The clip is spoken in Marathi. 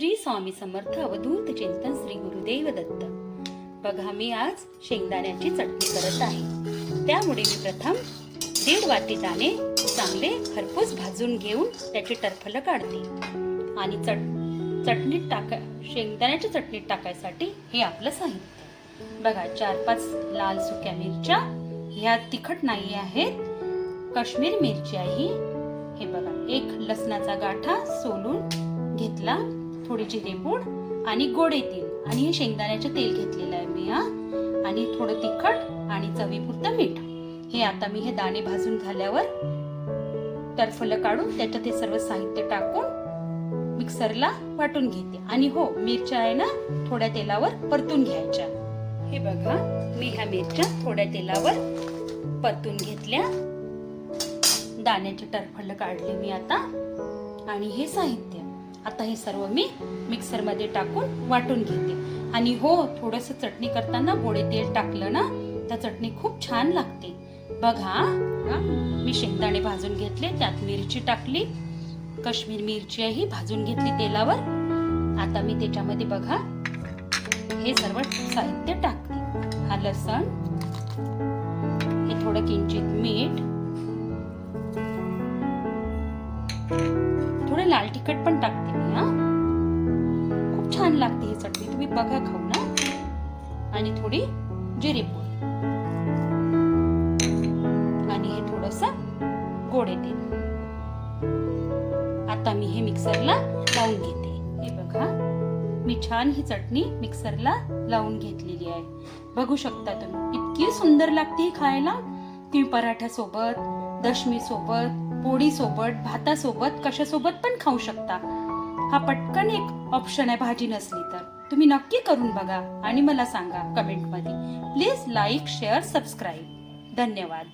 श्री स्वामी समर्थ अवधूत चिंतन श्री गुरुदेव दत्त बघा मी आज शेंगदाण्याची चटणी करत आहे. त्यामुळे मी प्रथम दीड वाटी दाणे चांगले खरपूस भाजून घेऊन त्याची टरफलं काढते. आणि चट चटणीत टाका शेंगदाण्याच्या चटणीत टाकायसाठी हे आपलं साहित्य. बघा चार पाच लाल सुक्या मिरच्या ह्या तिखट नाही आहेत. काश्मीर मिरची आहे हे बघा एक लसणाचा गाठा सोलून थोडी जिरेपूड आणि गोडे तेल आणि हे शेंगदाण्याचे तेल घेतलेलं आहे मी हा. आणि थोडं तिखट आणि चवीपुरतं मीठ. हे आता मी हे दाणे भाजून झाल्यावर टरफलं काढून त्याच्यात हे सर्व साहित्य टाकून मिक्सरला वाटून घेते. आणि हो मिरच्या आहे ना थोड्या तेलावर परतून घ्यायच्या. हे बघा मी ह्या मिरच्या थोड्या तेलावर परतून घेतल्या. दाण्याचे टरफलं काढले मी आता. आणि हे साहित्य. आता हे सर्व मी मिक्सरमध्ये टाकून वाटून घेते. आणि हो थोडंसं चटणी करताना गोडे तेल टाकलं ना तर चटणी खूप छान लागते. बघा मी शेंगदाणे भाजून घेतले त्यात मिरची टाकली काश्मीर मिरचीही भाजून घेतली तेलावर. आता मी त्याच्यामध्ये बघा हे सर्व साहित्य टाकते. हा लसण हे थोडं किंचित मीठ लाल तिखट पण टाकते मी हा. खूप छान लागते ही चटणी. तुम्ही बघा खाऊ ना. आणि थोडी जिरेपूड आणि हे थोडस गोड येते. आता मी हे मिक्सरला लावून घेते. हे बघा. मी छान ही चटणी मिक्सरला लावून घेतलेली आहे. बघू शकता तुम्ही इतकी सुंदर लागते खायला. तुम्ही पराठ्यासोबत दशमी सोबत पोळीसोबत भातासोबत कशासोबत पण खाऊ शकता. हा पटकन एक ऑप्शन आहे भाजी नसली तर. तुम्ही नक्की करून बघा आणि मला सांगा कमेंटमध्ये. प्लीज लाईक शेअर सबस्क्राईब धन्यवाद.